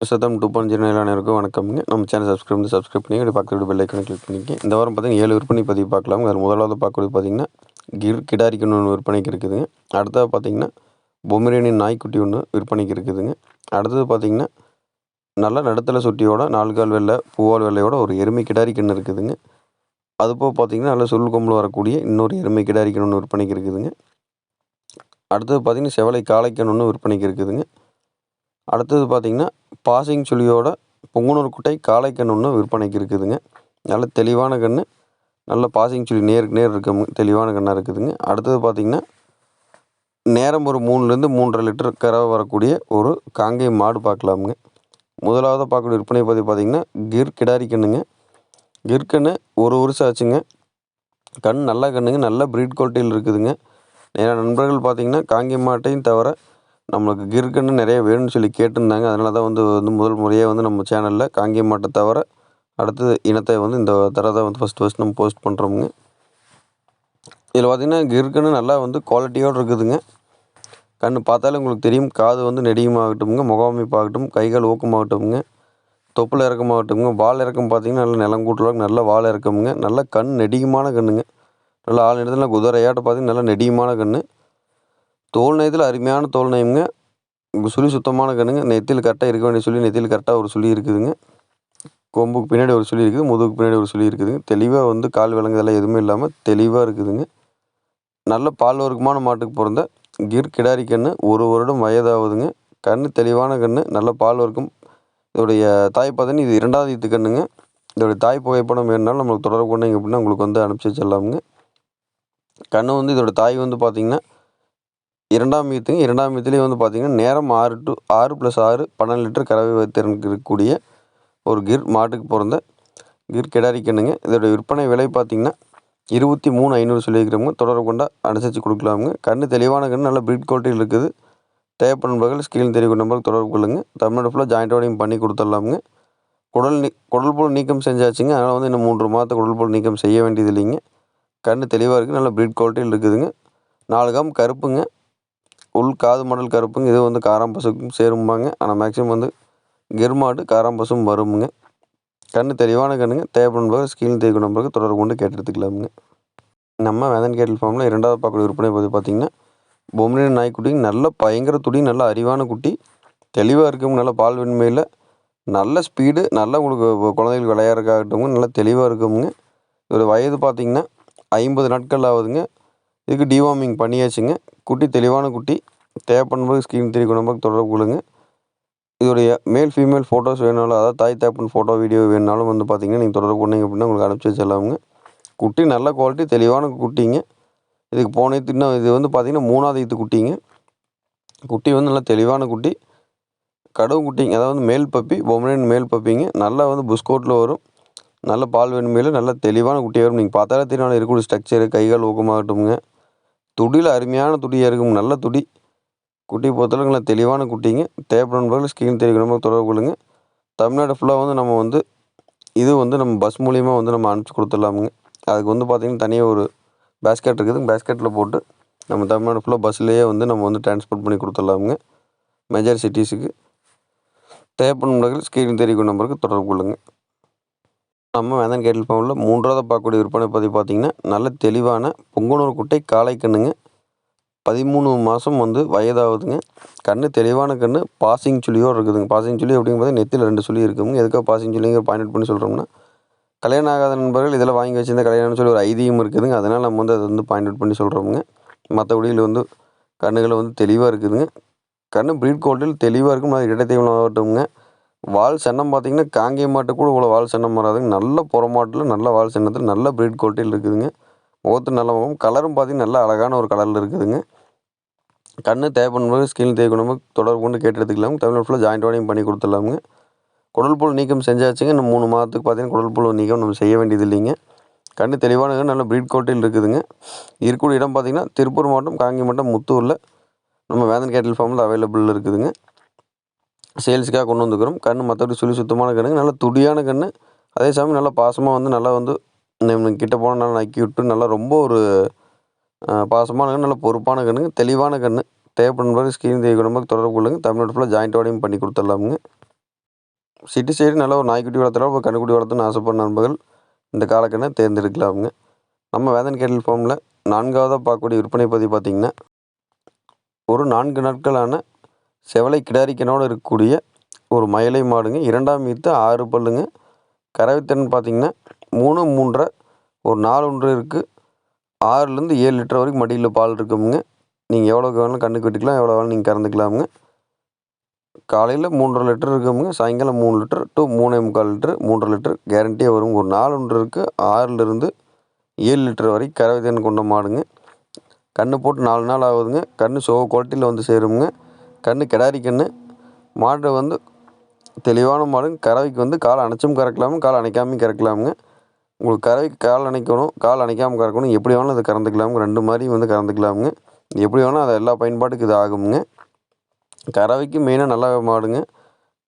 சதம் two point zero இருக்கும் வணக்கம்ங்க. நம்ம சேனல் சப்ஸ்கிரைப் வந்து சப்ஸ்கிரைப் பண்ணி அப்படி பக்கத்து பெல் ஐக்கனை கிளிக் பண்ணிக்க இந்த வாரம் பார்த்தீங்கன்னா ஏழு விற்பனை பதிவு பார்க்கலாம் அதில் முதலாவது பார்க்கக்கூடிய பார்த்தீங்கன்னா கிர் கிடாரிக்குன்னு ஒன்று விற்பனைக்கு இருக்குதுங்க. அடுத்தது பார்த்தீங்கன்னா பொமரேனி நாய்க்குட்டி ஒன்று விற்பனைக்கு இருக்குதுங்க. அடுத்தது பார்த்தீங்கன்னா நல்ல நடுத்தலை சுட்டியோட நாலு கால் வெள்ளை பூவால் வெள்ளையோட ஒரு எருமை கிடாரி இருக்குதுங்க. அது போக பார்த்தீங்கன்னா நல்ல சுருள் கொம்பில் வரக்கூடிய இன்னொரு எருமை கிடாரிக்கன் ஒன்று விற்பனைக்கு இருக்குதுங்க. அடுத்தது பார்த்தீங்கன்னா செவலை காளைக்கன் ஒன்று விற்பனைக்கு இருக்குதுங்க. அடுத்தது பார்த்தீங்கன்னா பாசிங் சுழியோட பொங்குனூர் குட்டை காளைக்கன்று ஒன்று விற்பனைக்கு இருக்குதுங்க. நல்ல தெளிவான கன்று நல்ல பாசிங் சுழி நேருக்கு நேர் இருக்க தெளிவான கண்ணாக இருக்குதுங்க. அடுத்தது பார்த்திங்கன்னா நேரம் ஒரு மூணுலேருந்து மூன்றரை லிட்டர் கறவை வரக்கூடிய ஒரு காங்கை மாடு பார்க்கலாமுங்க முதலாவது பார்க்கக்கூடிய விற்பனை பற்றி பார்த்திங்கன்னா கிர் கிடாரி கண்ணுங்க கிர் கன்று ஒரு வருஷம் ஆச்சுங்க. கண் நல்ல கண்ணுங்க நல்ல ப்ரீட் குவாலிட்டியில் இருக்குதுங்க. நேராக நண்பர்கள் பார்த்தீங்கன்னா காங்கை மாட்டையும் தவிர நம்மளுக்கு கிர்கன்னு நிறைய வேணும்னு சொல்லி கேட்டிருந்தாங்க. அதனால தான் வந்து வந்து முதல் முறையாக வந்து நம்ம சேனலில் காங்கேய மாட்டை தவிர அடுத்தது இனத்தை வந்து இந்த தரத்தை வந்து ஃபஸ்ட் ஃபஸ்ட் நம்ம போஸ்ட் பண்ணுறோமுங்க இதில் பார்த்திங்கன்னா கிர்கன்னு நல்லா வந்து குவாலிட்டியோடு இருக்குதுங்க. கண் பார்த்தாலே உங்களுக்கு தெரியும். காது வந்து நெடியுமாகட்டும்ங்க முகாமைப்பாகட்டும் கைகால் ஊக்கமாகட்டும்ங்க தொப்புள் இறக்கமாகட்டும்ங்க வால் இறக்கம் பார்த்திங்கன்னா நல்லா நிலங்கூட்டுறவங்க நல்ல வால் இறக்கமுங்க. நல்ல கண் நெடியுமான கண்ணுங்க. நல்லா ஆள் இடத்துல குதிரையாட்ட பார்த்திங்கன்னா நல்லா நெடியுமான கண்ணு. தோல் நயத்தில் அருமையான தோல் நயமுங்க சுழி சுத்தமான கண்ணுங்க. நெத்தியில் கரெக்டாக இருக்க வேண்டிய சொல்லி நெத்தியில் கரெக்டாக ஒரு சுழி இருக்குதுங்க. கொம்புக்கு பின்னாடி ஒரு சுழி இருக்குது முதுகுக்கு பின்னாடி ஒரு சுழி இருக்குதுங்க. தெளிவாக வந்து கால் விலங்குதெல்லாம் எதுவுமே இல்லாமல் தெளிவாக இருக்குதுங்க. நல்ல பால் வர்க்கமான மாட்டுக்கு பிறந்த கிர் கிடாரி கன்று ஒரு வருடம் வயதாகுதுங்க. கண் தெளிவான கன்று நல்ல பால் வர்க்கம் இதோடைய தாய் பார்த்தீங்கன்னா இது இரண்டாவது ஈத்து கண்ணுங்க. இதோடைய தாய் புகைப்படம் வேணுனாலும் நம்மளுக்கு தொடர்பு கொண்டீங்க அப்படின்னா உங்களுக்கு வந்து அனுப்பிச்சி வச்சிடலாமுங்க. கன்று வந்து இதோட தாய் வந்து பார்த்திங்கன்னா இரண்டாம் ஈத்துங்க இரண்டாம் ஈத்துலேயே வந்து பார்த்திங்கன்னா நேரம் ஆறு டு ஆறு ப்ளஸ் ஆறு பன்னெண்டு லிட்டர் கறவை வைத்திறன் இருக்கக்கூடிய ஒரு கிர் மாட்டுக்கு பிறந்த கிர் கிடாரி கண்ணுங்க. இதோட விற்பனை விலை பார்த்திங்கன்னா இருபத்தி மூணு ஐநூறு சொல்லியிருக்கிறவங்க. தொடர்பு கொண்டா அனுசரித்து கொடுக்கலாமுங்க. கண் தெளிவான கண் நல்ல ப்ரீட் குவாலிட்டியில் இருக்குது. தேவைப்படும் நண்பர்கள் ஸ்கிரீன் தெரிவிக்கும் நம்பருக்கு தொடர்பு கொள்ளுங்கள் தமிழ்நாடு ஃபுல்லாக ஜாயிண்ட் பண்ணி கொடுத்துடலாமுங்க. குடல் நீ குடல் போல் நீக்கம் செஞ்சாச்சுங்க. அதனால் வந்து இன்னும் மூன்று மாதத்தை குடல் போல் நீக்கம் செய்ய வேண்டியது இல்லைங்க கண் தெளிவாக இருக்குது நல்ல ப்ரீட் குவாலிட்டியில் இருக்குதுங்க. நாலு காம் கருப்புங்க. உள் காது மடல் கருப்புங்க இது வந்து காராம்பசுக்கும் சேரும்பாங்க. ஆனால் மேக்ஸிமம் வந்து கெர்மாடு காராம்பசும் வருமுங்க. கண் தெளிவான கண்ணுங்க தேவைப்படும் பிறகு ஸ்கீன் தேய்க்கணும் பிறகு தொடர்பு கொண்டு கேட்டெடுத்துக்கலாமுங்க நம்ம வேதன் கேட்டல் ஃபார்மில் இரண்டாவது பார்க்கக்கூடிய விற்பனை பற்றி பார்த்திங்கன்னா பொம்மின நாய்க்குட்டிங்க நல்ல பயங்கர துடி நல்ல அறிவான குட்டி தெளிவாக இருக்கும் நல்ல பால் வெண்மையில் நல்ல ஸ்பீடு நல்லா உங்களுக்கு குழந்தைகளுக்கு விளையாடுறதுக்காகட்டும் நல்லா தெளிவாக இருக்குமுங்க. இதோட வயது பார்த்திங்கன்னா ஐம்பது நாட்கள் ஆகுதுங்க. இதுக்கு டிவார்மிங் பண்ணியாச்சுங்க. குட்டி தெளிவான குட்டி. தேவைப்படும்போது ஸ்க்ரீன் தெரிய நம்பருக்கு தொடர்பு கொள்ளுங்க. இதோடைய மேல் ஃபீமேல் ஃபோட்டோஸ் வேணாலும் அதாவது தாய் தேப்பன் ஃபோட்டோ வீடியோ வேணாலும் வந்து பார்த்தீங்கன்னா நீங்கள் தொடர்பு கொண்டீங்க அப்படின்னா உங்களுக்கு அனுப்பிச்சி வச்சிடலாமுங்க. குட்டி நல்ல குவாலிட்டி தெளிவான குட்டிங்க. இதுக்கு போன இன்னும் இது வந்து பார்த்திங்கன்னா மூணாவது இது குட்டிங்க. குட்டி வந்து நல்லா தெளிவான குட்டி. கடவு குட்டிங்க அதாவது மேல் பப்பி பொம்மனின் மேல் பப்பிங்க நல்லா வந்து புஸ்கோட்டில் வரும். நல்ல பால் வெண்மையில் நல்ல தெளிவான குட்டியாக வரும். நீங்கள் பார்த்தாலே தெரியும் இருக்கக்கூடிய ஸ்ட்ரக்சரு கைகால் ஊக்கமாகட்டும்ங்க. துடியில் அருமையான துடியாக இருக்கும் நல்ல துடி. குட்டி பொறுத்தளவுங்களை தெளிவான குட்டிங்க. தேவைப்படும் நண்பர்கள் ஸ்கிரீன் தெரிவிக்கிற நம்ம தொடர்பு கொள்ளுங்க. தமிழ்நாடு ஃபுல்லாக வந்து நம்ம வந்து இது வந்து நம்ம பஸ் மூலிமா வந்து நம்ம அனுப்பிச்சி கொடுத்துடலாமுங்க. அதுக்கு வந்து பார்த்திங்கன்னா தனியாக ஒரு பேஸ்கெட் இருக்குது. பேஸ்கெட்டில் போட்டு நம்ம தமிழ்நாடு ஃபுல்லாக பஸ்லேயே வந்து நம்ம வந்து டிரான்ஸ்போர்ட் பண்ணி கொடுத்துடலாமுங்க. மேஜர் சிட்டிஸுக்கு தேவைப்படும் நண்பர்கள் ஸ்கிரீன் தெரிவிக்கும் நம்பருக்கு தொடர்பு கொள்ளுங்கள் நம்ம வேதன் கேட்டில் ஃபார்மில் மூன்றாவது பார்க்கக்கூடிய விற்பனை பதிவு பார்த்திங்கன்னா நல்ல தெளிவான பொங்கனூர் குட்டை காளை கண்ணுங்க. பதிமூணு மாதம் வந்து வயதாகுதுங்க. கண்ணு தெளிவான கண்ணு பாசிங் சுழியோடு இருக்குதுங்க. பாசிங் சுழி அப்படிங்கிறது நெத்தியில் ரெண்டு சுழி இருக்குங்க. எதுக்காக பாசிங் சுழிங்கிற பாயிண்ட் பண்ணி சொல்கிறோம்னா கல்யாணம் ஆகாத நண்பர்கள் இதில் வாங்கி வச்சிருந்த கல்யாணம்னு சொல்லி ஒரு ஐதீகம் இருக்குதுங்க. அதனால் நம்ம வந்து அதை வந்து பாயிண்ட் அவுட் பண்ணி சொல்கிறோமுங்க மற்றபடியில் வந்து கண்ணுகளை வந்து தெளிவாக இருக்குதுங்க. கண்ணு ப்ரீட் குவாலிட்டியில் தெளிவாக இருக்கும். அது இடத்தீவனம் ஆகட்டும்ங்க. வால் சென்னம் பார்த்தீங்கன்னா காங்கேய மாட்டு கூட இவ்வளோ வால் சென்னம் வராதுங்க நல்ல புறமாட்டில் நல்ல வால் சென்னத்தில் நல்ல ப்ரீட் குவாலிட்டியில் இருக்குதுங்க. முகத்து நல்ல முகம் கலரும் பார்த்தீங்கன்னா நல்ல அழகான ஒரு கலரில் இருக்குதுங்க. கண்ணு தேவைப்படும்போது ஸ்கின் தேவைக்கணும் தொடர்பு கொண்டு கேட்டு எடுத்துக்கலாம் தமிழ்நாடு ஃபுல்லாக ஜாயிண்ட் வாடியும் பண்ணி கொடுத்துடலாமுங்க குடல் புல் நீக்கம் செஞ்சாச்சுங்க. இன்னும் மூணு மாதத்துக்கு பார்த்தீங்கன்னா குடல் புல் நீக்கம் நம்ம செய்ய வேண்டியது இல்லைங்க. கண்ணு தெளிவான நல்ல ப்ரீட் கோட்டையில் இருக்குதுங்க. இருக்கக்கூடிய இடம் பார்த்திங்கன்னா திருப்பூர் மாவட்டம் காங்கி மாவட்டம் முத்தூரில். நம்ம வேதன் கேட்டில் ஃபார்மில் அவைலபிள் இருக்குதுங்க. சேல்ஸுக்காக கொண்டு வந்துக்கிறோம் கண் மற்றபடி சுழி சுத்தமான கண்ணுங்க. நல்லா துடியான கண் அதே சமயம் நல்லா பாசமாக வந்து நல்லா வந்து கிட்ட போனால் நல்லா நக்கி விட்டு நல்லா ரொம்ப ஒரு பாசமான கண் நல்லா பொறுப்பான கண்ணுங்க. தெளிவான கண் தேவைப்படும் ஸ்கிரீன் தேவை தொடர்பு கொள்ளுங்க. தமிழ்நாடு ஃபுல்லாக ஜாயிண்ட் வாடியும் பண்ணி கொடுத்துடலாமுங்க. சிட்டி சைடு நல்ல ஒரு நாய்க்குட்டி வளர்த்துறோம். ஒரு கண்ணுக்குட்டி வளர்த்துன்னு ஆசைப்படுற நண்பர்கள் இந்த காலக்கண்ணை தேர்ந்தெடுக்கலாமுங்க. நம்ம வேதன் கேட்டல் ஃபார்மில் நான்காவதாக பார்க்கக்கூடிய விற்பனை பதிவு பார்த்திங்கன்னா ஒரு நான்கு நாட்களான செவலை கிடாரிக்கனோடு இருக்கக்கூடிய ஒரு மயிலை மாடுங்க. இரண்டாம் ஈத்து ஆறு பல்லுங்க. கறவைத்திறன் பார்த்திங்கன்னா மூணு மூன்றரை ஒரு நாலு ஒன்று இருக்குது ஆறுலேருந்து ஏழு லிட்டர் வரைக்கும் மடியில் பால் இருக்குமுங்க. நீங்கள் எவ்வளோக்கு வேணாலும் கண்ணுக்கு வெட்டிக்கலாம் எவ்வளோ வேணாலும் நீங்கள் கறந்துக்கலாமுங்க. காலையில் மூன்றரை லிட்டர் இருக்குமுங்க. சாயங்காலம் மூணு லிட்டர் டு மூணே முக்கால் லிட்டர் மூன்றரை லிட்டர் கேரண்டியாக வரும். ஒரு நாலு ஒன்று இருக்குது ஆறுலேருந்து ஏழு லிட்டர் வரைக்கும் கறவை திறன் கொண்ட மாடுங்க. கன்று போட்டு நாலு நாள் ஆகுதுங்க. கன்று சோ குவாலிட்டியில் வந்து சேருமுங்க. கன்று கிடாரி கன்று மாடு வந்து தெளிவான மாடுங்க கறவைக்கு வந்து கால் அணைச்சும் கறக்கலாமுங்க. கால் அணைக்காமையும் கறக்கலாமுங்க. உங்களுக்கு கறவைக்கு கால் அணைக்கணும். கால் அணைக்காமல் கறக்கணும். எப்படி வேணாலும் அதை கறந்துக்கலாமுங்க. ரெண்டு மாதிரியும் வந்து கறந்துக்கலாமுங்க. எப்படி வேணால் அதை எல்லா பயன்பாட்டுக்கு இது ஆகுங்க கறவைக்கு மெயினாக நல்லா மாடுங்க.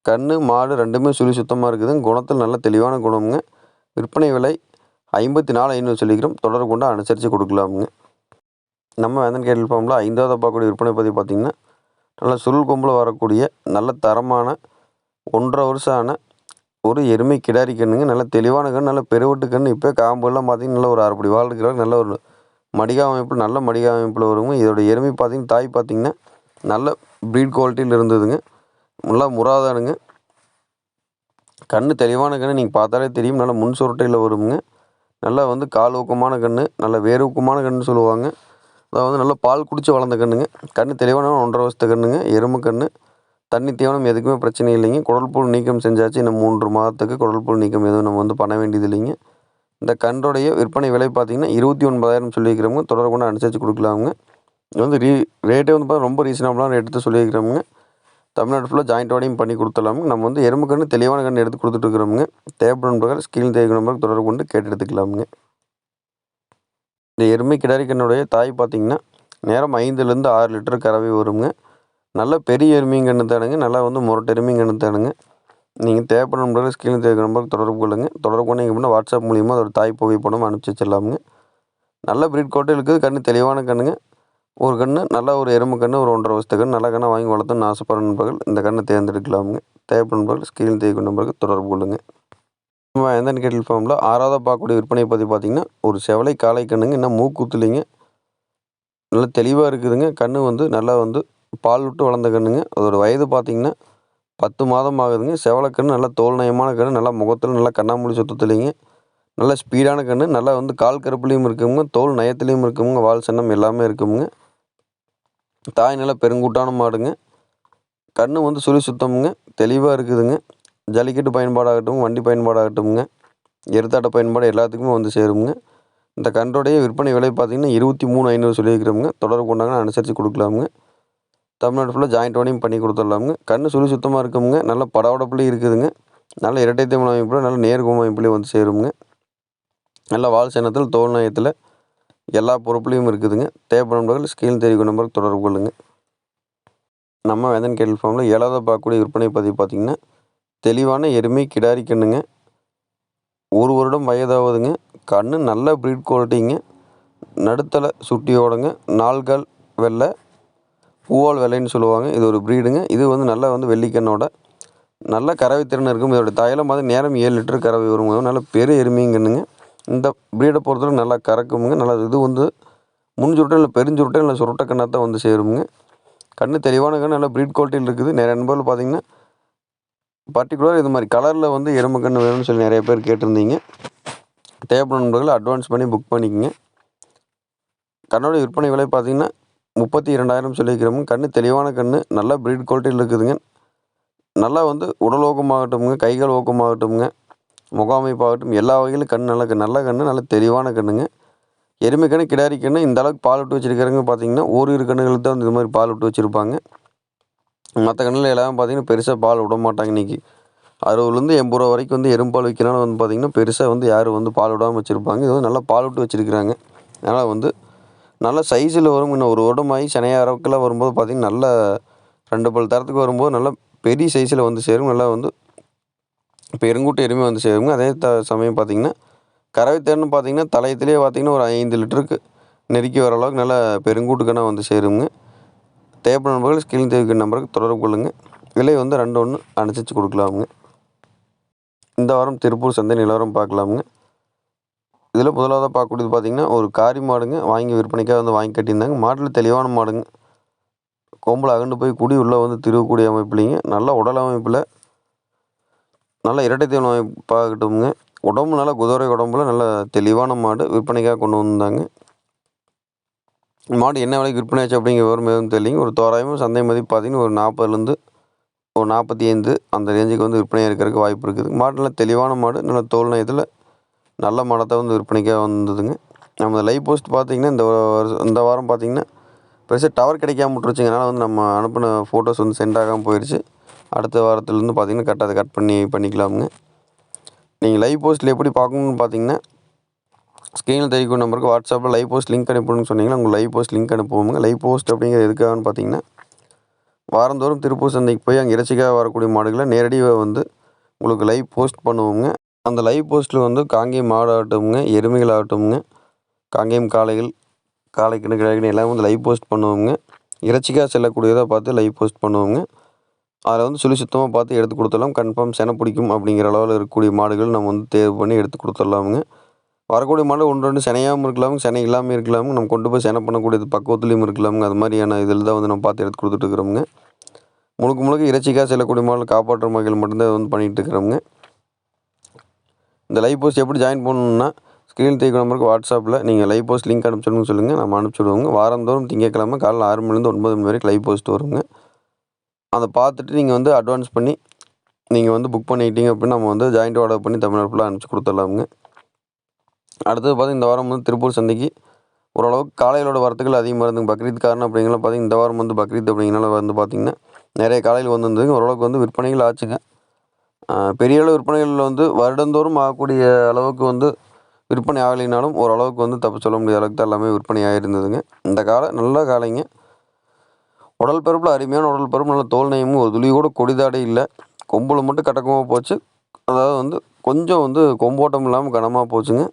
கன்று மாடு ரெண்டுமே சுழி சுத்தமாக இருக்குதுங்க. குணத்தில் நல்ல தெளிவான குணமுங்க. விற்பனை விலை ஐம்பத்தி நாலு ஐநூறு சொல்லிக்கிறோம். தொடர்பு கொண்டு அனுசரித்து கொடுக்கலாமுங்க. நம்ம வேந்தன் கேட்டல் ஃபார்மில் ஐந்தாவது பார்க்கக்கூடிய விற்பனை பற்றி பார்த்திங்கன்னா நல்ல சுருள் கொம்பில் வரக்கூடிய நல்ல தரமான ஒன்றரை வருஷம் ஆன ஒரு எருமை கிடாரி கண்ணுங்க நல்ல தெளிவான கன்று நல்ல பெருவெட்டு கன்று இப்போ காம்பெல்லாம் பார்த்திங்கன்னா நல்ல ஒரு அரைப்படி வாழ் இருக்கிற நல்ல ஒரு மடிகா அமைப்பில் நல்ல மடிகா அமைப்பில் வருங்க. இதோட எருமை பார்த்திங்கன்னா தாய் பார்த்திங்கன்னா நல்ல ப்ரீட் குவாலிட்டியில் இருந்ததுங்க. நல்லா முறாதானுங்க. கன்று தெளிவான கன்று நீங்கள் பார்த்தாலே தெரியும். நல்லா முன் சுருட்டையில் வருங்க. நல்லா வந்து கால் ஊக்கமான கன்று நல்ல வேறு ஊக்கமான கன்று சொல்லுவாங்க. அதாவது நல்லா பால் குடித்து வளர்ந்த கன்றுங்க கன்று தெளிவான ஒன்றரை வருஷத்து கன்றுங்க எருமை கன்று தண்ணி தீவனம் எதுக்குமே பிரச்சனை இல்லைங்க. குடல் புல் நீக்கம் செஞ்சாச்சு. இன்னும் மூன்று மாதத்துக்கு குடல் புல் நீக்கம் எதுவும் நம்ம வந்து பண்ண வேண்டியது இல்லைங்க. இந்த கன்றுடைய விற்பனை விலை பார்த்திங்கன்னா இருபத்தி ஒன்பதாயிரம் சொல்லியிருக்கிறவங்க. தொடர்பு கொண்டு அனுசரித்து கொடுக்கலாமுங்க. இது வந்து ரீ ரேட்டே வந்து பார்த்தா ரொம்ப ரீசனபிளான ரேட்டு தான் சொல்லியிருக்கிறோமுங்க தமிழ்நாடு ஃபுல்லாக ஜாயிண்ட் வாடையும் பண்ணி கொடுத்துடலாமுங்க. நம்ம வந்து எறும்பு கன்று தெளிவான கன்று எடுத்து கொடுத்துட்ருக்குறோமுங்க தேவைப்படும் நண்பர்கள் ஸ்கீல் தேவை நம்பருக்கு தொடர்பு கொண்டு கேட்டு எடுத்துக்கலாமுங்க. இந்த எருமை கிடாரி கண்ணுடைய தாய் பார்த்திங்கன்னா நேரம் ஐந்துலேருந்து ஆறு லிட்டர் கறவை வருங்க. நல்ல பெரிய எருமைங்கன்னு தானுங்க நல்லா வந்து முரட்டு எருமைங்கன்னு தானுங்க நீங்கள் தேவைப்படும் நம்பர்கள் ஸ்கீல் தேவை நம்பருக்கு தொடர்பு கொள்ளுங்கள் தொடர்பு கொண்டீங்க அப்படின்னா வாட்ஸ்அப் மூலிமா அதோட தாய் புகைப்படம் அனுப்பிச்சி வச்சிடலாமுங்க. நல்ல பிரீட் கோட்டை இருக்குது கன்று தெளிவான கண்ணுங்க. ஒரு கன்று நல்ல ஒரு எருமை கன்று ஒரு ஒன்றரை வருஷத்து கன்று நல்ல கண்ணை வாங்கி வளர்த்துன்னு ஆசைப்படுற நண்பர்கள் இந்த கண்ணை தேர்ந்தெடுக்கலாமுங்க. தேவைப்படும் நண்பர்கள் ஸ்கீல் தேவை நம்பருக்கு தொடர்பு கொள்ளுங்கள் நம்ம எந்தன் கேட்டில் ஃபார்மில் ஆறாவதாக பார்க்கக்கூடிய விற்பனை பற்றி பார்த்திங்கன்னா ஒரு செவலை காளை கண்ணுங்க இன்னும் மூக்குத்துலிங்க நல்லா தெளிவாக இருக்குதுங்க. கன்று வந்து நல்லா வந்து பால் விட்டு வளர்ந்த கன்றுங்க அதோடய வயது பார்த்திங்கன்னா பத்து மாதம் ஆகுதுங்க. செவலைக்கண்ணு நல்லா தோல் நயமான கன்று நல்லா முகத்தில் நல்லா கண்ணாமூலி சுத்தத்துலேங்க. நல்லா ஸ்பீடான கன்று நல்லா வந்து கால் கருப்புலேயும் இருக்குங்க. தோல் நயத்துலேயும் இருக்குங்க. வால் சின்னம் எல்லாமே இருக்குங்க. தாய் நல்லா பெருங்கூட்டான மாடுங்க. கன்று வந்து சுழி சுத்தமுங்க தெளிவாக இருக்குதுங்க. ஜல்லிக்கட்டு பயன்பாடாகட்டும் வண்டி பயன்பாடாகட்டும்ங்க. எருத்தாட்ட பயன்பாடு எல்லாத்துக்குமே வந்து சேருங்க இந்த கன்றுடைய விற்பனை விலை பார்த்திங்கன்னா இருபத்தி மூணு ஐநூறு சொல்லியிருக்கிறோமுங்க. தொடர்பு கொண்டாங்கன்னா அனுசரித்து கொடுக்கலாமுங்க. தமிழ்நாடு ஃபுல்லாக ஜாயிண்ட் ஓனையும் பண்ணி கொடுத்துடலாமுங்க. கண் சுழி சுத்தமாக இருக்குமுங்க நல்ல படவடப்புலேயும் இருக்குதுங்க. நல்ல இரட்டை தமிழ் அமைப்பில் நல்ல நேர்கோம அமைப்புலேயும் வந்து சேருங்க நல்ல வால் சேனத்தில் தோல் நயத்தில் எல்லா பொறுப்புலையும் இருக்குதுங்க. தேவைப்படும் ஸ்கீல் தெரிவிக்கும் நம்பருக்கு தொடர்பு கொள்ளுங்கள் நம்ம வேதன் கேட்டல் ஃபார்மில் ஏழாவது பார்க்கக்கூடிய விற்பனை பதிவு பார்த்திங்கன்னா தெளிவான எருமை கிடாரி கன்றுங்க ஒரு வருடம் வயதாவதுங்க. கன்று நல்ல ப்ரீட் குவாலிட்டிங்க நடுத்தலை சுட்டியோடங்க. நால்கால் வெள்ளை பூவால் வெள்ளைன்னு சொல்லுவாங்க. இது ஒரு ப்ரீடுங்க இது வந்து நல்லா வந்து வெள்ளிக்கண்ணோட. நல்ல கறவை திறன் இருக்கும். இதோட தைலம் பார்த்து நேரம் ஏழு லிட்டர் கறவை வரும் நல்ல பெரிய எருமைங்கன்னுங்க இந்த ப்ரீடை பொறுத்தவரை நல்லா கறக்குமுங்க. நல்லா இது வந்து முன் சுருட்டை இல்லை பெருஞ்சுருட்டை இல்லை சுருட்டை கண்ணாக தான் வந்து சேருமுங்க. கண்ணு தெளிவான கண்ணு நல்லா ப்ரீட் குவாலிட்டியில் இருக்குது. நிறைய நண்பர்கள் பார்த்திங்கன்னா பர்டிகுலர் இது மாதிரி கலரில் வந்து எறும்பு கன்று வேணும்னு சொல்லி நிறைய பேர் கேட்டிருந்தீங்க. தேவைப்படும் நண்பர்கள் அட்வான்ஸ் பண்ணி புக் பண்ணிக்கோங்க. கண்ணோட விற்பனை விலை பார்த்தீங்கன்னா முப்பத்தி இரண்டாயிரம் சொல்லிக்கிறோம் கன்று தெளிவான கன்று நல்லா ப்ரீட் குவாலிட்டியில் இருக்குதுங்க. நல்லா வந்து உடல் ஊக்கமாகட்டும்ங்க கைகள் ஊக்கமாகட்டும்ங்க முகாமைப்பாகட்டும் எல்லா வகையிலும் கண் நல்ல நல்ல கன்று நல்ல தெளிவான கண்ணுங்க. எருமை கன்று கிடாரி கன்று இந்த அளவுக்கு பால் விட்டு வச்சுருக்கிறவங்க பார்த்தீங்கன்னா ஓரிரு கண்ணுகளுக்கு தான் இந்த மாதிரி பால் விட்டு வச்சுருப்பாங்க. மற்ற கண்ணில் எல்லாம் பார்த்தீங்கன்னா பெருசாக பால் விட மாட்டாங்க இன்றைக்கி அறுபதுலேருந்து எண்பது ரூபா வரைக்கும் வந்து எறும்பால் விற்கிறனால வந்து பார்த்திங்கன்னா பெருசாக வந்து யாரும் வந்து பால் விடாமல் வச்சுருப்பாங்க. இது வந்து நல்லா பால் விட்டு வச்சுருக்குறாங்க. அதனால் வந்து நல்ல சைஸில் வரும். இன்னும் ஒரு வருடமாகி சனையாக வரும்போது பார்த்திங்கன்னா நல்ல ரெண்டு பல் தரத்துக்கு வரும்போது நல்லா பெரிய சைஸில் வந்து சேரும். நல்லா வந்து பெருங்கூட்டு எருமை வந்து சேருங்க. அதே த சமயம் பார்த்திங்கன்னா கறவை பார்த்திங்கன்னா தலையத்துலேயே பார்த்திங்கன்னா ஒரு ஐந்து லிட்டருக்கு நெருக்கி வர அளவுக்கு நல்லா பெருங்கூட்டுக்கெல்லாம் வந்து சேருங்க. தேவைப்படும் நண்பர்கள் ஸ்கிரீன் தேவைக்கிற நம்பருக்கு தொடர்பு கொள்ளுங்கள் விலை வந்து ரெண்டு ஒன்று அனுசரித்து கொடுக்கலாமுங்க. இந்த வாரம் திருப்பூர் சந்தை நிலவரம் பார்க்கலாமுங்க. இதில் முதலாவதாக பார்க்கக்கூடியது பார்த்திங்கன்னா ஒரு காரி மாடுங்க வாங்கி விற்பனைக்காக வந்து வாங்கி கட்டியிருந்தாங்க. மாட்டில் தெளிவான மாடுங்க. கொம்பில் அகண்டு போய் குடி உள்ளே வந்து திருவக்கூடிய அமைப்புலிங்க. நல்ல உடல் அமைப்பில் நல்ல இரட்டை தீவன அமைப்பாகட்டும்ங்க உடம்பு நல்லா குதிரை உடம்புல நல்ல தெளிவான மாடு விற்பனைக்காக கொண்டு வந்தாங்க. மாடு என்ன விலைக்கு விற்பனை ஆச்சு அப்படிங்கிற விவரம் எதுவும் தெரியலிங்க. ஒரு தோராயமாக சந்தை மதிப்பு பார்த்தீங்கன்னா ஒரு நாற்பதுலேருந்து ஒரு நாற்பத்தி ஐந்து அந்த ரேஞ்சுக்கு வந்து விற்பனையாக இருக்கிறதுக்கு வாய்ப்பு இருக்குது. மாடு நல்ல தெளிவான மாடு நல்ல தோல் நயத்தில் நல்ல மாடத்தை வந்து விற்பனைக்காக வந்ததுங்க. நம்ம லைவ் போஸ்ட் பார்த்திங்கன்னா இந்த இந்த வாரம் பார்த்திங்கன்னா பெருசாக டவர் கிடைக்காம விட்டுருச்சுங்க. அதனால் வந்து நம்ம அனுப்பின ஃபோட்டோஸ் வந்து சென்ட் ஆகாமல் போயிடுச்சு அடுத்த வாரத்துலேருந்து பார்த்திங்கன்னா கரெக்டாக அதை கட் பண்ணி பண்ணிக்கலாமுங்க. நீங்கள் லைவ் போஸ்ட்டில் எப்படி பார்க்கணுன்னு பார்த்தீங்கன்னா ஸ்க்ரீனில் தெரிவிக்கும் நம்பருக்கு வாட்ஸ்அப்பில் லைவ் போஸ்ட் லிங்க் அனுப்பணும்னு சொன்னீங்கன்னா உங்கள் லைவ் போஸ்ட் லிங்க் அனுப்புவோங்க லைவ் போஸ்ட் அப்படிங்கிறது எதுக்காகன்னு பார்த்தீங்கன்னா வாரந்தோறும் திருப்பூர் சந்தைக்கு போய் அங்கே இறைச்சிக்காக வரக்கூடிய மாடுகளை நேரடியாக வந்து உங்களுக்கு லைவ் போஸ்ட் பண்ணுவோங்க அந்த லைவ் போஸ்ட்டில் வந்து காங்கேயம் மாடு ஆகட்டும்ங்க எருமைகள் ஆகட்டும்ங்க காங்கேயம் காளைகள் காளை கிணு கிழக்கிணு எல்லாம் வந்து லைவ் போஸ்ட் பண்ணுவோங்க இறைச்சிக்காக செல்லக்கூடியதாக பார்த்து லைவ் போஸ்ட் பண்ணுவோங்க அதில் வந்து சுழி சுத்தமாக பார்த்து எடுத்து கொடுத்துடலாம். கன்ஃபார்ம் சென பிடிக்கும் அப்படிங்கிற அளவில் இருக்கக்கூடிய மாடுகள் நம்ம வந்து தேர்வு பண்ணி எடுத்து கொடுத்துடலாமுங்க. வரக்கூடிய மாடு ஒன்று ரெண்டு சினையாகவும் இருக்கலாமுங்க சினை இல்லாமல் இருக்கலாமுங்க நம்ம கொண்டு போய் செனை பண்ணக்கூடியது பக்குவத்துலேயும் இருக்கலாமுங்க அது மாதிரியான இதில் தான் வந்து நம்ம பார்த்து எடுத்து கொடுத்துட்ருக்குறோங்க முழுக்க முழுக்க இறைச்சிக்காக செல்லக்கூடிய மாடல் காப்பாற்றுற வகையில் மட்டும்தான் வந்து பண்ணிகிட்டு இருக்கிறோமுங்க. இந்த லைவ் போஸ்ட் எப்படி ஜாயின் பண்ணணுன்னா ஸ்க்ரீன் தேய்க்க நம்பருக்கு வாட்ஸ்அப்பில் நீங்கள் லைவ் போஸ்ட் லிங்க் அனுப்பிச்சிடுங்க சொல்லுங்கள் நம்ம அனுப்பிச்சிடுவோங்க வாரந்தோறும் திங்கக்கிழமை காலையில் ஆறு மணிலேருந்து ஒன்பது மணி வரைக்கும் லைவ் போஸ்ட் வருங்க. அதை பார்த்துட்டு நீங்கள் வந்து அட்வான்ஸ் பண்ணி நீங்கள் வந்து புக் பண்ணிக்கிட்டீங்க அப்படின்னா நம்ம வந்து ஜாயிண்ட் ஆர்டர் பண்ணி தமிழ்நாடு ஃபுல்லாக அனுப்பிச்சி கொடுத்துடலாமுங்க. அடுத்தது பார்த்திங்கன்னா இந்த வாரம் வந்து திருப்பூர் சந்தைக்கு ஓரளவுக்கு காலையிலோட வரத்துகள் அதிகமாக இருந்துங்க. பக்ரீத் காரணம் அப்படிங்கலாம் பார்த்திங்கன்னா இந்த வாரம் வந்து பக்ரீத் அப்படிங்கிறனால வந்து பார்த்திங்கன்னா நிறைய காலையில் வந்துருந்துங்க ஓரளவுக்கு வந்து விற்பனைகள் ஆச்சுங்க. பெரிய அளவு விற்பனைகளில் வந்து வருடந்தோறும் ஆகக்கூடிய அளவுக்கு வந்து விற்பனை ஆகலைனாலும் ஓரளவுக்கு வந்து தப்பு சொல்ல முடியாத அளவுக்கு தான் எல்லாமே விற்பனை ஆகிருந்ததுங்க இந்த காலை நல்ல காலைங்க உடல் பருப்பில் அருமையான உடல் பருப்பு நல்ல தோல் நயமும் ஒரு துளி கூட கொடிதாடே இல்லை. கொம்பில் மட்டும் கட்டக்கமாக போச்சு. அதாவது வந்து கொஞ்சம் வந்து கொம்போட்டம் இல்லாமல் கனமாக போச்சுங்க.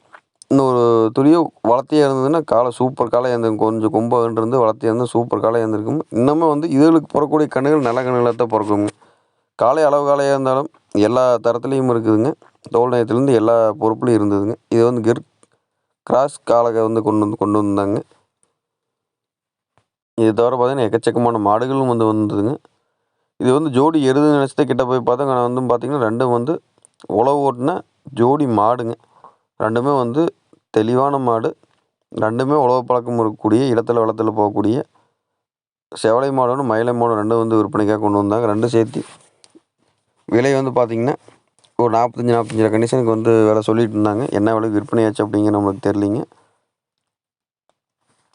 இன்னொரு துளியும் வளர்த்தியாக இருந்ததுன்னா காலை சூப்பர் காலை இருந்திருக்கும் கொஞ்சம் கொம்பு இருந்து வளர்த்தியாக இருந்தால் சூப்பர் காலை இருந்திருக்கும் இன்னமும் வந்து இதுகளுக்கு பிறக்கக்கூடிய கண்ணுகள் நல்ல கண்ணுகளாக தான் பிறக்குங்க. காலை அளவு காலையாக இருந்தாலும் எல்லா தரத்துலேயும் இருக்குதுங்க. தோல் நயத்துலேருந்து எல்லா பொறுப்புலையும் இருந்ததுங்க. இது வந்து கிர் கிராஸ் காலகை வந்து கொண்டு வந்து கொண்டு வந்தாங்க. இது தவிர பார்த்தீங்கன்னா எக்கச்சக்கமான மாடுகளும் வந்து வந்ததுங்க. இது வந்து ஜோடி எருது நினச்சிட்டு கிட்ட போய் பார்த்தா நான் வந்து பார்த்திங்கன்னா ரெண்டும் வந்து உழவு ஓட்டின ஜோடி மாடுங்க. ரெண்டுமே வந்து தெளிவான மாடு. ரெண்டுமே உழவு பழக்கம் இருக்கக்கூடிய இடத்துல வளத்தில் போகக்கூடிய செவலை மாடோடு மயிலை மாடும் ரெண்டும் வந்து விற்பனைக்காக கொண்டு வந்தாங்க. ரெண்டும் சேர்த்து விலை வந்து பார்த்திங்கன்னா ஒரு நாற்பத்தஞ்சி நாற்பத்தஞ்சு கண்டிஷனுக்கு வந்து விலை சொல்லிட்டு இருந்தாங்க. என்ன விலைக்கு விற்பனையாச்சு அப்படிங்கிற நம்மளுக்கு தெரிலிங்க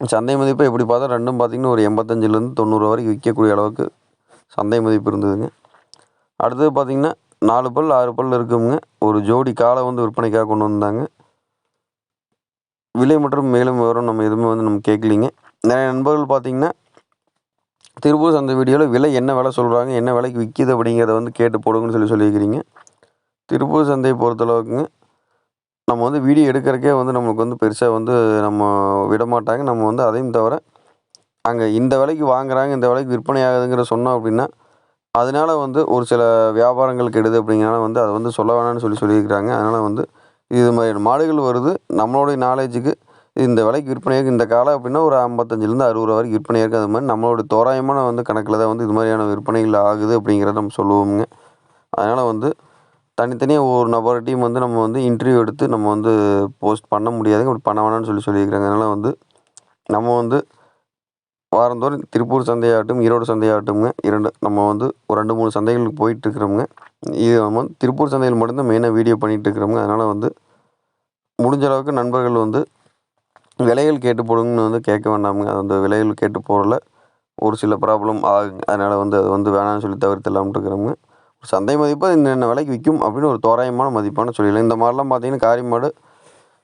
சந்தை மதிப்பு எப்படி பார்த்தா ரெண்டும் பார்த்திங்கன்னா ஒரு எண்பத்தஞ்சிலேருந்து தொண்ணூறு வரைக்கும் விற்கக்கூடிய அளவுக்கு சந்தை மதிப்பு இருந்ததுங்க. அடுத்தது பார்த்திங்கன்னா நாலு பல் ஆறு பல் இருக்குங்க. ஒரு ஜோடி காலை வந்து விற்பனைக்காக கொண்டு வந்தாங்க. விலை மற்றும் மேலும் விவரம் நம்ம எதுவுமே வந்து நம்ம கேட்கலிங்க. நிறைய நண்பர்கள் பார்த்திங்கன்னா திருப்பூர் சந்தை வீடியோவில் விலை என்ன விலை சொல்கிறாங்க என்ன விலைக்கு விற்கிது அப்படிங்கிறத வந்து கேட்டு போடுங்கன்னு சொல்லி சொல்லியிருக்கிறீங்க. திருப்பூர் சந்தையை பொறுத்தளவுக்குங்க நம்ம வந்து வீடியோ எடுக்கிறக்கே வந்து நம்மளுக்கு வந்து பெருசாக வந்து நம்ம விட மாட்டாங்க நம்ம வந்து அதையும் தவிர அங்கே இந்த விலைக்கு வாங்குகிறாங்க இந்த விலைக்கு விற்பனை ஆகுதுங்கிற சொன்னோம் அப்படின்னா அதனால வந்து ஒரு சில வியாபாரங்கள் கெடுது அப்படிங்கிறனால வந்து அதை வந்து சொல்ல வேணாம்னு சொல்லி சொல்லியிருக்கிறாங்க. அதனால் வந்து இது மாதிரியான மாடுகள் வருது. நம்மளுடைய நாலேஜுக்கு இந்த விலைக்கு விற்பனையாக இந்த காலம் அப்படின்னா ஒரு ஐம்பத்தஞ்சிலேருந்து அறுபது ரூபா வரைக்கும் விற்பனையாக இருக்குது அது மாதிரி நம்மளோட தோராயமான வந்து கணக்கில் தான் வந்து இது மாதிரியான விற்பனைகள் ஆகுது அப்படிங்கிறத நம்ம சொல்லுவோங்க அதனால் வந்து தனித்தனியாக ஒவ்வொரு நபர்கிட்டையும் வந்து நம்ம வந்து இன்டர்வியூ எடுத்து நம்ம வந்து போஸ்ட் பண்ண முடியாதுங்க. அப்படி பண்ண வேணாம்னு சொல்லி சொல்லியிருக்கிறாங்க. அதனால் வந்து நம்ம வந்து வாரந்தோறும் திருப்பூர் சந்தையாகட்டும் ஈரோடு சந்தையாகட்டும்ங்க. இரண்டு நம்ம வந்து ஒரு ரெண்டு மூணு சந்தைகளுக்கு போயிட்டுருக்குறோங்க இது நம்ம திருப்பூர் சந்தையில் மட்டும்தான் மெயினாக வீடியோ பண்ணிகிட்டு இருக்கிறோங்க அதனால் வந்து முடிஞ்ச அளவுக்கு நண்பர்கள் வந்து விலைகள் கேட்டு போடுங்கன்னு வந்து கேட்க வேண்டாமுங்க. அந்த விலைகள் கேட்டு போடல. ஒரு சில ப்ராப்ளம் ஆகுங்க. அதனால் வந்து அது வந்து வேணாம்னு சொல்லி தவிர்த்துலாம்ட்டு இருக்கிறோங்க சந்தை மதிப்பு இந்த விலைக்கு விற்கும் அப்படின்னு ஒரு தோராயமான மதிப்பான சொல்லிடலாம். இந்த மாதிரிலாம் பார்த்தீங்கன்னா காரி மாடு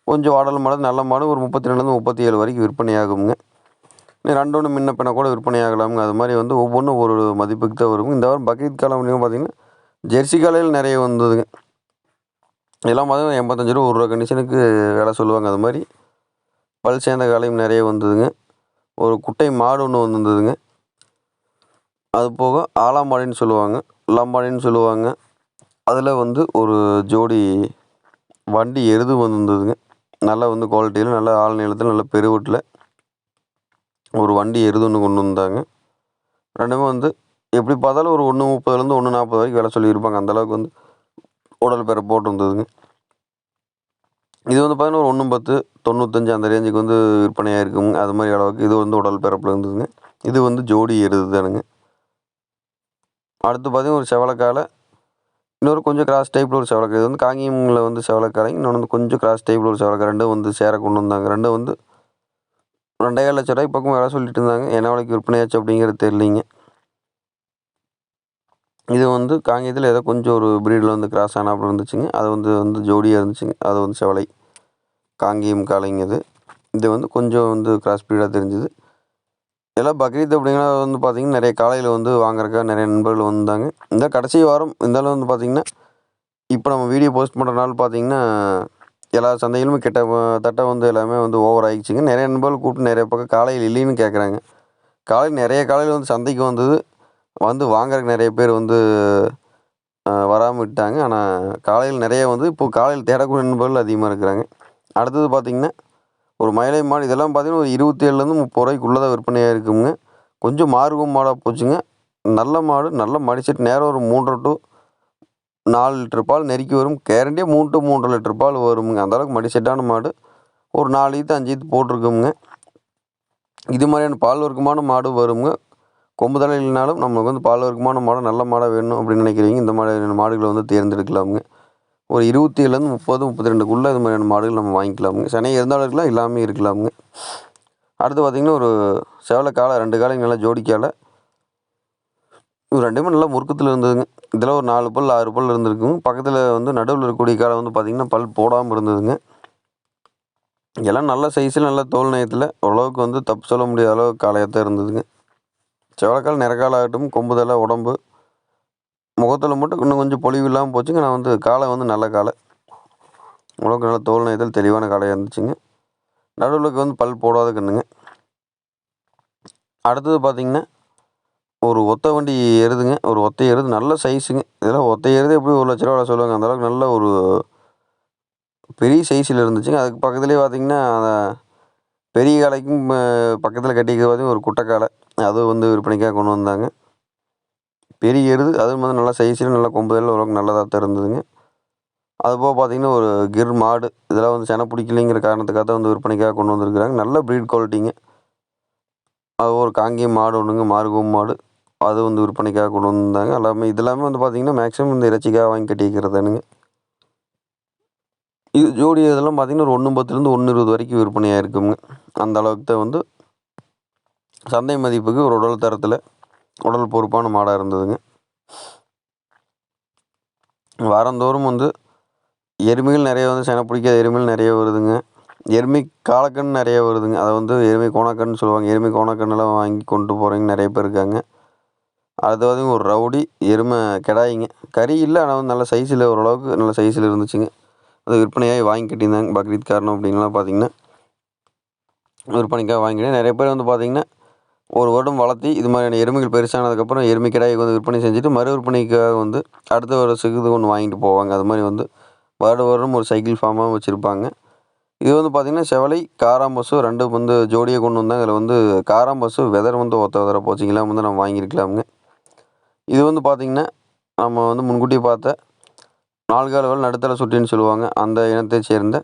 கொஞ்சம் வாடல் மாடு நல்ல மாடு ஒரு முப்பத்தி ரெண்டுலேருந்து முப்பத்தி ஏழு வரைக்கும் விற்பனை ஆகுங்க ரெண்டு ஒன்று முன்ன பின்ன கூட விற்பனை அது மாதிரி வந்து ஒவ்வொன்றும் ஒரு மதிப்புக்கு தான் வரும். இந்த வாரம் பக்ரீத் காலம் அப்படிங்க பார்த்தீங்கன்னா ஜெர்சி காலையில் நிறைய வந்ததுங்க. இதெல்லாம் பார்த்தீங்கன்னா எண்பத்தஞ்சு ரூபா ஒரு ரூபா கண்டிஷனுக்கு விலை சொல்லுவாங்க. அது மாதிரி பல் சேர்ந்த காலையும் நிறைய வந்ததுங்க. ஒரு குட்டை மாடு ஒன்று வந்திருந்ததுங்க. அது போக ஆலாம்பாடின்னு சொல்லுவாங்க. லாம்பாடின்னு சொல்லுவாங்க. அதில் வந்து ஒரு ஜோடி வண்டி எருது வந்திருந்ததுங்க. நல்லா வந்து குவாலிட்டியில் நல்ல ஆள் நீளத்தில் நல்ல பெருவட்டில். ஒரு வண்டி எருது ஒன்று கொண்டு வந்தாங்க. ரெண்டுமே வந்து எப்படி பார்த்தாலும் ஒரு ஒன்று முப்பதுலேருந்து ஒன்று நாற்பது வரைக்கும் விலை சொல்லியிருப்பாங்க. அந்தளவுக்கு வந்து உடல் பெற போட்டிருந்ததுங்க இது வந்து பார்த்தீங்கன்னா ஒரு ஒன்று பத்து தொண்ணூத்தஞ்சு அந்த ரேஞ்சுக்கு வந்து விற்பனையாக இருக்குங்க அது மாதிரி அளவுக்கு இது வந்து உடல் பிறப்பில் இருந்ததுங்க. இது வந்து ஜோடி எருது தானுங்க. அடுத்து பார்த்தீங்கன்னா ஒரு செவலக்காலை இன்னொரு கொஞ்சம் கிராஸ் டைப்பில் ஒரு செவலக்காய் இது வந்து காங்கியமில் வந்து செவலக்காலைங்க இன்னொன்று வந்து கொஞ்சம் கிராஸ் டைப்பில் ஒரு செவலக்காய் ரெண்டும் வந்து சேர கொண்டு வந்தாங்க. ரெண்டும் வந்து ரெண்டாயிரம் லட்ச ரூபாய்க்கு பக்கம் வேலை சொல்லிட்டு இருந்தாங்க. என்ன விலைக்கு விற்பனையாச்சு அப்படிங்கிறது தெரியலிங்க. இது வந்து காங்கேயத்தில் ஏதோ கொஞ்சம் ஒரு ப்ரீடில் வந்து கிராஸ் ஆனாப்புல இருந்துச்சுங்க. அது வந்து வந்து ஜோடியாக இருந்துச்சுங்க. அது வந்து செவலை. காங்கேயம் காளைங்க இது. இது வந்து கொஞ்சம் வந்து கிராஸ் ப்ரீடாக தெரிஞ்சுது. எல்லாம் பக்ரீத் அப்படிங்கிற வந்து பார்த்திங்கன்னா நிறைய காலையில் வந்து வாங்குறக்கா நிறைய நண்பர்கள் வந்தாங்க. இந்த கடைசி வாரம் இருந்தாலும் வந்து பார்த்திங்கன்னா இப்போ நம்ம வீடியோ போஸ்ட் பண்ணுற நாள் பார்த்திங்கன்னா எல்லா சந்தைகளும் கிட்ட தட்ட வந்து எல்லாமே வந்து ஓவர் ஆகிடுச்சிங்க நிறைய நண்பர்கள் கூப்பிட்டு நிறைய பக்கம் காலையில் இல்லைன்னு கேட்குறாங்க காலையில் நிறைய காலையில் வந்து சந்தைக்கு வந்தது வந்து வாங்குறதுக்கு நிறைய பேர் வந்து வராமல் விட்டாங்க. ஆனால் காலையில் நிறைய வந்து இப்போது காலையில் தேடக்கூடிய நண்பர்கள் அதிகமாக இருக்கிறாங்க. அடுத்தது பார்த்திங்கன்னா ஒரு மயிலை மாடு இதெல்லாம் பார்த்திங்கன்னா ஒரு இருபத்தி ஏழுலேருந்து முப்பது ரூபாய்க்குள்ளே தான் விற்பனையாக இருக்குங்க. கொஞ்சம் மார்க்கும் மாடாக போச்சுங்க. நல்ல மாடு நல்ல மடிச்சிட்டு நேரம் ஒரு மூன்றரை டு நாலு லிட்டர் பால் நெருக்கி வரும். கேரண்டியாக மூணு டு மூன்றரை லிட்டர் பால் வருமுங்க. அந்தளவுக்கு மடி செட்டான மாடு. ஒரு நாலு ஈத்து அஞ்சு ஈத்து போட்டிருக்குங்க இது மாதிரியான பால் வர்க்கமான மாடு வருங்க கொம்பு தலை இல்லைனாலும் நம்மளுக்கு வந்து பால் வர்க்கமான மாடு நல்ல மாடாக வேணும் அப்படின்னு நினைக்கிறீங்க. இந்த மாதிரியான மாடுகளை வந்து தேர்ந்தெடுக்கலாமுங்க. ஒரு இருபத்தி ஏழுலேருந்து முப்பது முப்பத்தி ரெண்டுக்குள்ளே இது மாதிரியான மாடுகள் நம்ம வாங்கிக்கலாமுங்க. சனி இருந்தாலும் இருக்கலாம் இல்லாமல் இருக்கலாமுங்க. அடுத்து பார்த்திங்கன்னா ஒரு செவலை காலை ரெண்டு காலைங்க நல்லா ஜோடிக்காலை. இது ரெண்டுமே நல்லா முறுக்கத்தில் இருந்ததுங்க. இதில் ஒரு நாலு பல் ஆறு பல் இருந்திருக்குங்க பக்கத்தில் வந்து நடுவில் இருக்கக்கூடிய காலை வந்து பார்த்திங்கன்னா பல் போடாமல் இருந்ததுங்க. எல்லாம் நல்ல சைஸில் நல்ல தோல் நயத்தில் ஓரளவுக்கு வந்து தப்பு சொல்ல முடியாத அளவுக்கு காலையாக தான் இருந்ததுங்க. செவலக்கால் நிறக்கால் ஆகட்டும் கொம்புதலை உடம்பு முகத்தில் மட்டும் இன்னும் கொஞ்சம் பொழிவு இல்லாமல் போச்சுங்க. நான் வந்து காலை வந்து நல்ல காலை. ஓரளவுக்கு நல்ல தோல் நயத்தில் தெளிவான காலையாக இருந்துச்சுங்க. நடுவில் வந்து பல் போடாத கண்ணுங்க. அடுத்தது பார்த்திங்கன்னா ஒரு ஒத்த வண்டி எருதுங்க ஒரு ஒத்தை எருது நல்ல சைஸுங்க இதெல்லாம் ஒத்தை எருது எப்படி ஒரு லட்ச ரூபா சொல்லுவாங்க. அந்தளவுக்கு நல்ல ஒரு பெரிய சைஸில் இருந்துச்சுங்க. அதுக்கு பக்கத்துலேயே பார்த்திங்கன்னா பெரிய காலைக்கும் பக்கத்தில் கட்டிக்கிறது பார்த்திங்கன்னா ஒரு குட்டைக்காலை அதுவும் வந்து விற்பனைக்காக கொண்டு வந்தாங்க. பெரிய எருது அதுவும் வந்து நல்லா சைஸில் நல்லா கொம்புதல் ஓரளவுக்கு நல்லதாக தான் இருந்ததுங்க. அதுபோக பார்த்திங்கன்னா ஒரு கிர் மாடு. இதெல்லாம் வந்து செனை பிடிக்கலைங்கிற காரணத்துக்காக தான் வந்து விற்பனைக்காக கொண்டு வந்திருக்கிறாங்க. நல்ல ப்ரீட் குவாலிட்டிங்க அது ஒரு காங்கேயம் மாடு ஒன்றுங்க மார்கோம் மாடு. அது வந்து விற்பனைக்காக கொண்டு வந்தாங்க. எல்லாமே இது எல்லாமே வந்து பார்த்திங்கன்னா மேக்ஸிமம் இந்த இறைச்சிக்காக வாங்கி கட்டிக்கிறதானுங்க. இது ஜோடி இதெல்லாம் பார்த்திங்கன்னா ஒரு ஒன்று பத்துலேருந்து ஒன்று இருபது வரைக்கும் விற்பனையாக இருக்குங்க அந்த அளவுக்கு தான் வந்து சந்தை மதிப்புக்கு ஒரு உடல் தரத்தில் உடல் பொறுப்பான மாடாக இருந்ததுங்க. வாரந்தோறும் வந்து எருமைகள் நிறைய வந்து சென பிடிக்காத எருமைகள் நிறைய வருதுங்க. எருமை காலக்கன்று நிறைய வருதுங்க. அதை வந்து எருமை கோணக்கன்னு சொல்லுவாங்க. எருமை கோணக்கன்னுலாம் வாங்கி கொண்டு போகிறவங்க நிறைய பேர் இருக்காங்க. அடுத்து வந்து ஒரு ரவுடி எருமை கிடாயிங்க. கறி இல்லை ஆனால் வந்து நல்ல சைஸில் ஓரளவுக்கு நல்ல சைஸில் இருந்துச்சுங்க. அது விற்பனையாகி வாங்கி கட்டியிருந்தாங்க பக்ரீத் காரணம் அப்படின்லாம் பார்த்தீங்கன்னா விற்பனைக்காக வாங்கிட்டு நிறைய பேர் வந்து பார்த்திங்கன்னா ஒரு வருடம் வளர்த்தி இது மாதிரியான எருமைகள் பெருசானதுக்கப்புறம் எருமை கிடாய்க்கு வந்து விற்பனை செஞ்சுட்டு மறு விற்பனைக்காக வந்து அடுத்த வருஷத்துக்கு இது ஒன்று வாங்கிட்டு போவாங்க. அது மாதிரி வந்து வருட வருடம் ஒரு சைக்கிள் ஃபார்மாக வச்சுருப்பாங்க. இது வந்து பார்த்திங்கன்னா செவலை காராம்பசு ரெண்டு வந்து ஜோடியை கொண்டு வந்தாங்க. அதில் வந்து காராம்பசு வெதர் வந்து ஒத்த வெதரை போச்சிங்களா வந்து நம்ம வாங்கியிருக்கலாமுங்க. இது வந்து பார்த்திங்கன்னா நம்ம வந்து முன்கூட்டியே பார்த்த நாலு கால நடுத்தர சுட்டின்னு சொல்லுவாங்க. அந்த இனத்தை சேர்ந்த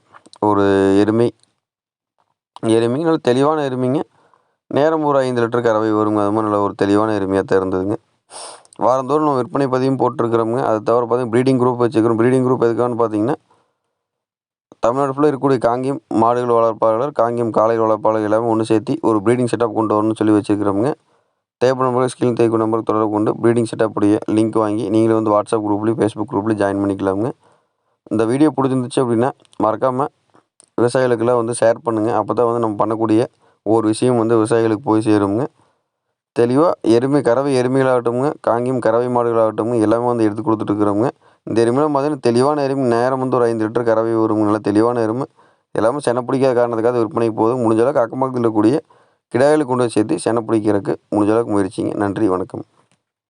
ஒரு எருமை. எருமைங்க நல்ல தெளிவான எருமைங்க. நேரம் ஒரு ஐந்து லிட்டர் கறவை வருங்க. அது மாதிரி நல்ல ஒரு தெளிவான எருமையாக தான் இருந்ததுங்க வாரந்தோறும் நம்ம விற்பனை பதிவும் போட்டிருக்கிறோமுங்க. அது தவிர பார்த்தீங்கன்னா ப்ரீடிங் குரூப் வச்சுக்கிறோம். ப்ரீடிங் குரூப் எதுக்கான்னு பார்த்தீங்கன்னா தமிழ்நாடு ஃபுல்லாக இருக்கக்கூடிய காங்கியம் மாடுகள் வளர்ப்பாளர் காங்கியம் காளைகள் வளர்ப்பாளர் எல்லாமே ஒன்று சேர்த்து ஒரு ப்ரீடிங் செட்டப் கொண்டு வரணும்னு சொல்லி வச்சுருக்கிறோமுங்க. தேவைப்படும் நம்பருக்கு ஸ்கிரீன் தேய்க்கும் நம்பருக்கு தொடர்பு கொண்டு ப்ரீடிங் செட்டப் உடைய லிங்க் வாங்கி நீங்களும் வந்து வாட்ஸ்அப் குரூப்லேயும் ஃபேஸ்புக் குரூப்லேயும் ஜாயின் பண்ணிக்கலாமுங்க. இந்த வீடியோ பிடிச்சிருந்துச்சு அப்படின்னா மறக்காமல் விவசாயிகளுக்கெல்லாம் வந்து ஷேர் பண்ணுங்கள் அப்போ தான் வந்து நம்ம பண்ணக்கூடிய ஒவ்வொரு விஷயம் வந்து விவசாயிகளுக்கு போய் சேருங்க தெளிவாக எருமை கறவை எருமைகளாகட்டும்ங்க. காங்கியம் கறவை மாடுகளாகட்டும்ங்க. எல்லாமே வந்து எடுத்து கொடுத்துட்ருக்குறோங்க இந்த எருமைலாம் பார்த்தீங்கன்னா தெளிவான எருமை. நேரம் வந்து ஒரு ஐந்து லிட்டர் கறவை வருங்க நல்லா தெளிவான எருமை. எல்லாமே சென பிடிக்காத காரணத்துக்காக விற்பனைக்கு போதும். முடிஞ்சளவுக்கு அக்கம்பக்கத்தில் இருக்கக்கூடிய கிடாய்களுக்கு கொண்டு போய் சேர்த்து செனை பிடிக்கிறதுக்கு முடிஞ்ச அளவுக்கு முயற்சிங்க. நன்றி வணக்கம்.